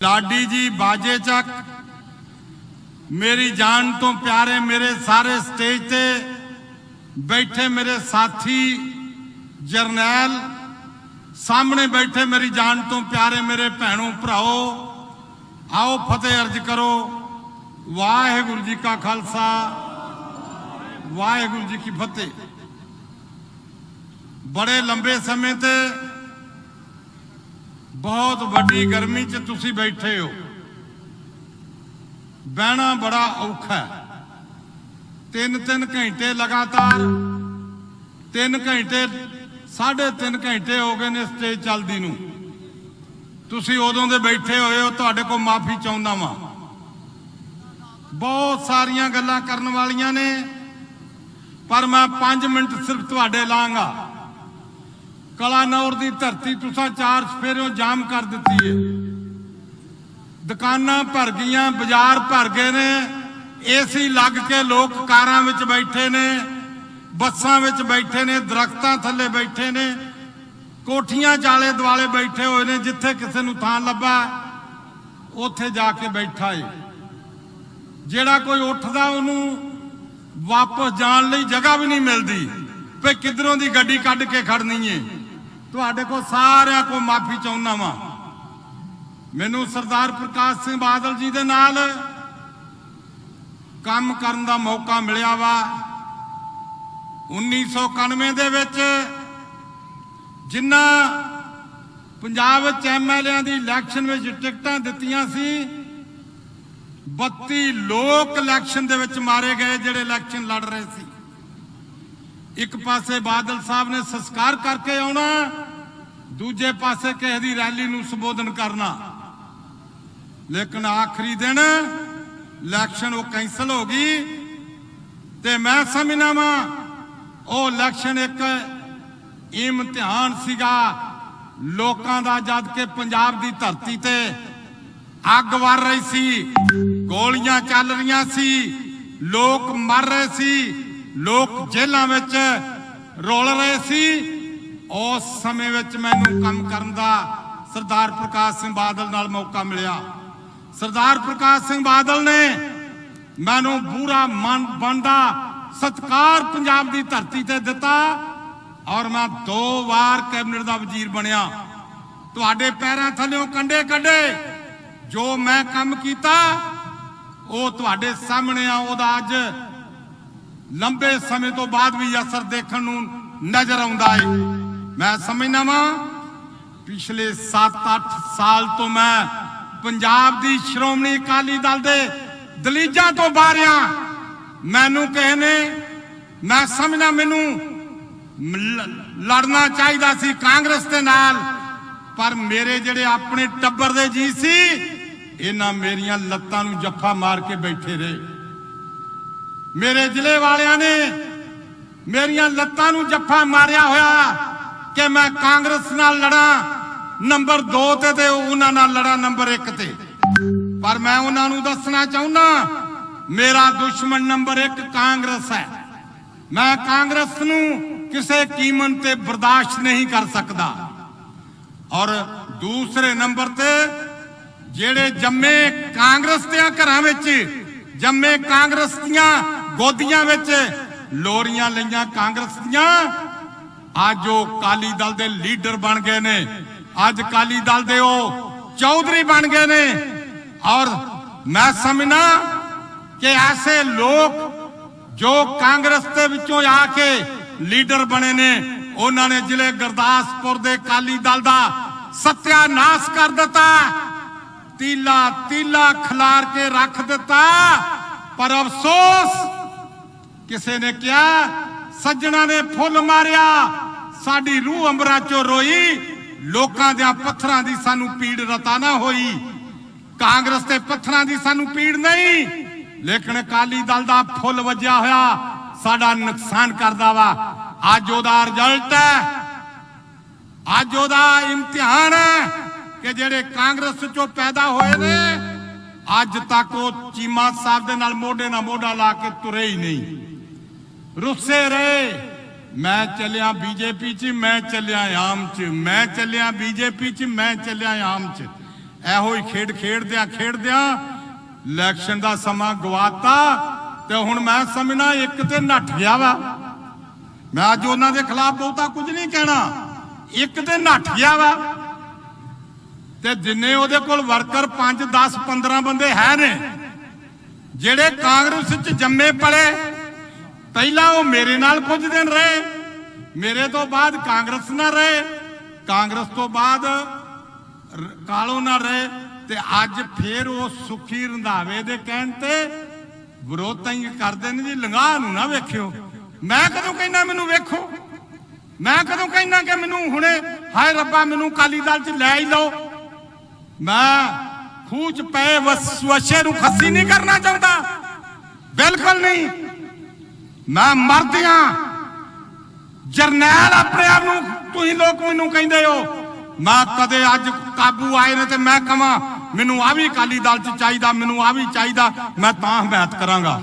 ਲਾਡੀ ਜੀ ਬਾਜੇ ਚੱਕ। ਮੇਰੀ ਜਾਨ ਤੋਂ ਪਿਆਰੇ ਮੇਰੇ ਸਾਰੇ ਸਟੇਜ ਤੇ ਬੈਠੇ ਮੇਰੇ ਸਾਥੀ ਜਰਨੈਲ, ਸਾਹਮਣੇ ਬੈਠੇ ਮੇਰੀ ਜਾਨ ਤੋਂ ਪਿਆਰੇ ਮੇਰੇ ਭੈਣੋ ਭਰਾਓ, ਆਓ ਫਤਿਹ ਅਰਜ ਕਰੋ। ਵਾਹਿਗੁਰੂ ਜੀ ਕਾ ਖਾਲਸਾ, ਵਾਹਿਗੁਰੂ ਜੀ ਕੀ ਫਤਿਹ। ਬੜੇ ਲੰਬੇ ਸਮੇਂ ਤੇ ਬਹੁਤ ਵੱਡੀ ਗਰਮੀ 'ਚ ਤੁਸੀਂ ਬੈਠੇ ਹੋ। ਬਹਿਣਾ ਬੜਾ ਔਖਾ ਹੈ। ਤਿੰਨ ਤਿੰਨ ਘੰਟੇ ਲਗਾਤਾਰ, ਤਿੰਨ ਘੰਟੇ ਸਾਢੇ ਤਿੰਨ ਘੰਟੇ ਹੋ ਗਏ ਨੇ ਸਟੇਜ ਚੱਲਦੀ ਨੂੰ। ਤੁਸੀਂ ਉਦੋਂ ਦੇ ਬੈਠੇ ਹੋਏ ਹੋ, ਤੁਹਾਡੇ ਕੋਲ ਮਾਫੀ ਚਾਹੁੰਦਾ ਵਾਂ। ਬਹੁਤ ਸਾਰੀਆਂ ਗੱਲਾਂ ਕਰਨ ਵਾਲੀਆਂ ਨੇ, ਪਰ ਮੈਂ 5 ਮਿੰਟ ਸਿਰਫ ਤੁਹਾਡੇ ਲਾਂਗਾ। ਕਲਾਨੌਰ ਦੀ ਧਰਤੀ ਤੁਸੀਂ ਚਾਰ ਸਫੇਰਿਓਂ ਜਾਮ ਕਰ ਦਿੱਤੀ ਏ। ਦੁਕਾਨਾਂ ਭਰ ਗਈਆਂ, ਬਾਜ਼ਾਰ ਭਰ ਗਏ ਨੇ ਏਸੀ ਲੱਗ ਕੇ ਲੋਕ ਕਾਰਾਂ ਵਿੱਚ ਬੈਠੇ ਨੇ, ਬੱਸਾਂ ਵਿੱਚ ਬੈਠੇ ਨੇ, ਦਰਖਤਾਂ ਥੱਲੇ ਬੈਠੇ ਨੇ, ਕੋਠੀਆਂ ਚਾਲੇ ਦੁਆਲੇ ਬੈਠੇ ਹੋਏ ਨੇ, ਜਿੱਥੇ ਕਿਸੇ ਨੂੰ ਥਾਂ ਲੱਭਾ, ਉੱਥੇ ਜਾ ਕੇ ਬੈਠਾ ਏ। ਜਿਹੜਾ ਕੋਈ ਉੱਠਦਾ ਉਹਨੂੰ ਵਾਪਸ ਜਾਣ ਲਈ ਜਗ੍ਹਾ ਵੀ ਨਹੀਂ ਮਿਲਦੀ, ਵੀ ਕਿੱਧਰੋਂ ਦੀ ਗੱਡੀ ਕੱਢ ਕੇ ਖੜਨੀ ਏ। ਤੁਹਾਡੇ ਕੋਲ ਸਾਰਿਆਂ ਕੋ ਮਾਫੀ ਚਾਹੁੰਦਾ ਵਾਂ। ਮੈਨੂੰ ਸਰਦਾਰ ਪ੍ਰਕਾਸ਼ ਸਿੰਘ ਬਾਦਲ ਜੀ ਦੇ ਨਾਲ ਕੰਮ ਕਰਨ ਦਾ ਮੌਕਾ ਮਿਲਿਆ ਵਾ। 1991 ਦੇ ਵਿੱਚ ਜਿੰਨਾ ਪੰਜਾਬ ਵਿੱਚ ਐਮਐਲਏਆਂ ਦੀ ਇਲੈਕਸ਼ਨ ਵਿੱਚ ਟਿਕਟਾਂ ਦਿੱਤੀਆਂ ਸੀ 32 ਲੋਕ ਇਲੈਕਸ਼ਨ ਦੇ ਵਿੱਚ ਮਾਰੇ ਗਏ ਜਿਹੜੇ ਇਲੈਕਸ਼ਨ ਲੜ ਰਹੇ ਸੀ। ਇੱਕ ਪਾਸੇ ਬਾਦਲ ਸਾਹਿਬ ਨੇ ਸੰਸਕਾਰ ਕਰਕੇ ਆਉਣਾ, ਦੂਜੇ ਪਾਸੇ ਕਿਸੇ ਦੀ ਰੈਲੀ ਨੂੰ ਸੰਬੋਧਨ ਕਰਨਾ। ਲੇਕਿਨ ਆਖਰੀ ਦਿਨ ਇਲੈਕਸ਼ਨ ਉਹ ਕੈਂਸਲ ਹੋ ਗਈ ਤੇ ਮੈਂ ਸਮਝਣਾ ਵਾਂ, ਉਹ ਇਲੈਕਸ਼ਨ ਇੱਕ ਇਮਤਿਹਾਨ ਸੀਗਾ। ਲੋਕਾਂ ਦਾ ਜਦ ਕਿ ਪੰਜਾਬ ਦੀ ਧਰਤੀ ਤੇ ਅੱਗ ਵਰ ਰਹੀ ਸੀ, ਗੋਲੀਆਂ ਚੱਲ ਰਹੀਆਂ ਸੀ, ਲੋਕ ਮਰ ਰਹੇ ਸੀ। ਲੋਕ ਜੇਲ੍ਹਾਂ ਵਿੱਚ ਰੋਲ ਰਹੇ ਸੀ। ਉਸ ਸਮੇਂ ਵਿੱਚ ਮੈਨੂੰ ਕੰਮ ਕਰਨ ਦਾ ਸਰਦਾਰ ਪ੍ਰਕਾਸ਼ ਸਿੰਘ ਬਾਦਲ ਨਾਲ ਮੌਕਾ ਮਿਲਿਆ। ਸਰਦਾਰ ਪ੍ਰਕਾਸ਼ ਸਿੰਘ ਬਾਦਲ ਨੇ ਮੈਨੂੰ ਪੂਰਾ ਮਨ ਬੰਦਾ ਸਤਕਾਰ ਪੰਜਾਬ ਦੀ ਧਰਤੀ ਤੇ ਦਿੱਤਾ ਔਰ ਮੈਂ ਦੋ ਵਾਰ ਕੈਬਨਿਟ ਦਾ ਵਜ਼ੀਰ ਬਣਿਆ। ਤੁਹਾਡੇ ਪੈਰਾਂ ਥੱਲੇੋਂ ਕੰਡੇ ਕੱਢੇ। ਜੋ ਮੈਂ ਕੰਮ ਕੀਤਾ, ਉਹ ਤੁਹਾਡੇ ਸਾਹਮਣੇ ਆ, ਉਹਦਾ ਅੱਜ ਲੰਬੇ ਸਮੇਂ ਤੋਂ ਬਾਅਦ ਵੀ ਅਸਰ ਦੇਖਣ ਨੂੰ ਨਜ਼ਰ ਆਉਂਦਾ ਹੈ ਮੈਂ ਸਮਝਦਾ ਵਾਂ, ਪਿਛਲੇ 7-8 ਸਾਲ ਤੋਂ ਮੈਂ ਪੰਜਾਬ ਦੀ ਸ਼੍ਰੋਮਣੀ ਅਕਾਲੀ ਦਲ ਦੇ ਦਲੀਜਾਂ ਤੋਂ ਬਾਹਰਿਆ ਮੈਨੂੰ ਕਿਸੇ ਨੇ, ਮੈਂ ਸਮਝਦਾ ਮੈਨੂੰ ਲੜਨਾ ਚਾਹੀਦਾ ਸੀ ਕਾਂਗਰਸ ਦੇ ਨਾਲ, ਪਰ ਮੇਰੇ ਜਿਹੜੇ ਆਪਣੇ ਟੱਬਰ ਦੇ ਜੀ ਸੀ, ਇਹਨਾਂ ਮੇਰੀਆਂ ਲੱਤਾਂ ਨੂੰ ਜੱਫਾ ਮਾਰ ਕੇ ਬੈਠੇ ਰਹੇ। ਮੇਰੇ ਜ਼ਿਲ੍ਹੇ ਵਾਲਿਆਂ ਨੇ ਮੇਰੀਆਂ ਲੱਤਾਂ ਨੂੰ ਜੱਫਾ ਮਾਰਿਆ ਹੋਇਆ ਕਿ ਮੈਂ ਕਾਂਗਰਸ ਨਾਲ ਲੜਾਂ, ਨੰਬਰ 2 ਤੇ ਤੇ ਉਹਨਾਂ ਨਾਲ ਲੜਾਂ, ਨੰਬਰ 1 ਤੇ। ਪਰ ਮੈਂ ਉਹਨਾਂ ਨੂੰ ਦੱਸਣਾ ਚਾਹੁੰਦਾ, ਮੇਰਾ ਦੁਸ਼ਮਣ ਨੰਬਰ 1 ਕਾਂਗਰਸ ਹੈ। ਮੈਂ ਕਾਂਗਰਸ ਨੂੰ ਕਿਸੇ ਕੀਮਤ ਤੇ ਬਰਦਾਸ਼ਤ ਨਹੀਂ ਕਰ ਸਕਦਾ। ਔਰ ਦੂਸਰੇ ਨੰਬਰ ਤੇ, ਜਿਹੜੇ ਜੰਮੇ ਕਾਂਗਰਸ ਦੇ ਘਰਾਂ ਵਿੱਚ, ਜੰਮੇ ਕਾਂਗਰਸ ਦੀਆਂ ਗੋਦੀਆਂ ਵਿੱਚ ਲੋਰੀਆਂ ਲਈਆਂ ਕਾਂਗਰਸ ਦੀਆਂ। ਅੱਜ ਉਹ ਕਾਲੀ ਦਲ ਦੇ ਲੀਡਰ ਬਣ ਗਏ ਨੇ। ਅੱਜ ਕਾਲੀ ਦਲ ਦੇ ਉਹ ਚੌਧਰੀ ਬਣ ਗਏ ਨੇ। ਔਰ ਮੈਂ ਸਮਝਣਾ ਕਿ ਐਸੇ ਲੋਕ ਜੋ ਕਾਂਗਰਸ ਦੇ ਵਿੱਚੋਂ ਆ ਕੇ ਲੀਡਰ ਬਣੇ ਨੇ, ਉਹਨਾਂ ਨੇ ਜ਼ਿਲ੍ਹੇ ਗੁਰਦਾਸਪੁਰ ਦੇ ਕਾਲੀ ਦਲ ਦਾ ਸਤਿਆਨਾਸ਼ ਕਰ ਦਿੱਤਾ। ਤੀਲਾ ਤੀਲਾ ਖਿਲਾਰ ਕੇ ਰੱਖ ਦਿੱਤਾ। ਪਰ ਅਫਸੋਸ ਕਿਸੇ ਨੇ ਕਿਹਾ, ਸੱਜਣਾ ਨੇ ਫੁੱਲ ਮਾਰਿਆ, ਸਾਡੀ ਰੂਹ ਅੰਬਰਾਂ ਚੋਂ ਰੋਈ, ਲੋਕਾਂ ਦੇ ਪੱਥਰਾਂ ਦੀ ਸਾਨੂੰ ਪੀੜ ਰਤਾ ਨਾ ਹੋਈ। ਕਾਂਗਰਸ ਦੇ ਪੱਥਰਾਂ ਦੀ ਸਾਨੂੰ ਪੀੜ ਨਹੀਂ, ਲੇਕਿਨ ਅਕਾਲੀ ਦਲ ਦਾ ਫੁੱਲ ਵੱਜਿਆ ਹੋਇਆ, ਸਾਡਾ ਨੁਕਸਾਨ ਕਰਦਾ ਵਾ। ਅੱਜ ਉਹਦਾ ਰਿਜ਼ਲਟ ਹੈ, ਅੱਜ ਉਹਦਾ ਇਮਤਿਹਾਨ ਹੈ ਕਿ ਜਿਹੜੇ ਕਾਂਗਰਸ ਚੋਂ ਪੈਦਾ ਹੋਏ ਨੇ, ਅੱਜ ਤੱਕ ਉਹ ਚੀਮਾ ਸਾਹਿਬ ਦੇ ਨਾਲ ਮੋਢੇ ਨਾਲ ਮੋਢਾ ਲਾ ਕੇ ਤੁਰੇ ਹੀ ਨਹੀਂ। ਰੁੱਸੇ ਰਹੇ। ਮੈਂ ਚੱਲਿਆ ਬੀਜੇਪੀ 'ਚ, ਮੈਂ ਚੱਲਿਆ ਆਮ 'ਚ, ਮੈਂ ਚੱਲਿਆ ਬੀਜੇਪੀ 'ਚ, ਮੈਂ ਚੱਲਿਆ ਆਮ 'ਚ। ਇਹੋ ਹੀ ਖੇਡ ਖੇਡਦਿਆਂ ਖੇਡਦਿਆਂ ਇਲੈਕਸ਼ਨ ਦਾ ਸਮਾਂ ਗਵਾਤਾ ਤੇ ਹੁਣ ਮੈਂ ਸਮਝਣਾ ਇੱਕ ਤੇ ਨੱਠ ਗਿਆ ਵਾ। ਮੈਂ ਅੱਜ ਉਹਨਾਂ ਦੇ ਖਿਲਾਫ ਬਹੁਤਾ ਕੁਝ ਨਹੀਂ ਕਹਿਣਾ। ਇੱਕ ਤੇ ਨੱਠ ਗਿਆ ਵਾ। ਤੇ ਜਿੰਨੇ ਉਹਦੇ ਕੋਲ ਵਰਕਰ 5 10 15 ਬੰਦੇ ਹੈ ਨੇ, ਜਿਹੜੇ ਕਾਂਗਰਸ ਚ ਜੰਮੇ ਪਲੇ ਪਹਿਲਾਂ ਉਹ ਮੇਰੇ ਨਾਲ ਕੁਝ ਦਿਨ ਰਹੇ। ਮੇਰੇ ਤੋਂ ਬਾਅਦ ਕਾਂਗਰਸ ਨਾਲ ਰਹੇ। ਕਾਂਗਰਸ ਤੋਂ ਬਾਅਦ ਕਾਲੋ ਨਾਲ ਰਹੇ ਤੇ ਅੱਜ ਫੇਰ ਉਹ ਸੁਖੀ ਰੰਧਾਵੇ ਦੇ ਕਹਿਣ ਤੇ ਵਿਰੋਧਤਾ ਹੀ ਕਰਦੇ ਨੇ ਜੀ, ਲੰਗਾਹ ਨੂੰ ਨਾ ਵੇਖਿਓ। ਮੈਂ ਕਦੋਂ ਕਹਿੰਦਾ ਮੈਨੂੰ ਵੇਖੋ? ਮੈਂ ਕਦੋਂ ਕਹਿੰਦਾ ਕਿ ਮੈਨੂੰ ਹੁਣੇ, ਹਾਏ ਰੱਬਾ, ਮੈਨੂੰ ਕਾਲੀ ਦਲ ਚ ਲੈ ਹੀ ਲਓ। ਮੈਂ ਖੂਹ ਚ ਪਏ, ਵਸ- ਵਸ਼ੇ ਨੂੰ ਖੱਸੀ ਨਹੀਂ ਕਰਨਾ ਚਾਹੁੰਦਾ। ਬਿਲਕੁਲ ਨਹੀਂ। ਮੈਂ ਮਰਦਿਆਂ। ਜਰਨੈਲ ਆਪਣੇ ਆਪ ਨੂੰ ਤੁਸੀਂ ਲੋਕ ਮੈਨੂੰ ਕਹਿੰਦੇ ਹੋ। ਮੈਂ ਕਦੇ ਅੱਜ ਕਾਬੂ ਆਏ ਨੇ ਤੇ ਮੈਂ ਕਹਾਂ, ਮੈਨੂੰ ਆ ਵੀ ਅਕਾਲੀ ਦਲ ਚ ਚਾਹੀਦਾ, ਮੈਨੂੰ ਆ ਵੀ ਚਾਹੀਦਾ, ਮੈਂ ਤਾਂ ਹਮਾਇਤ ਕਰਾਂਗਾ।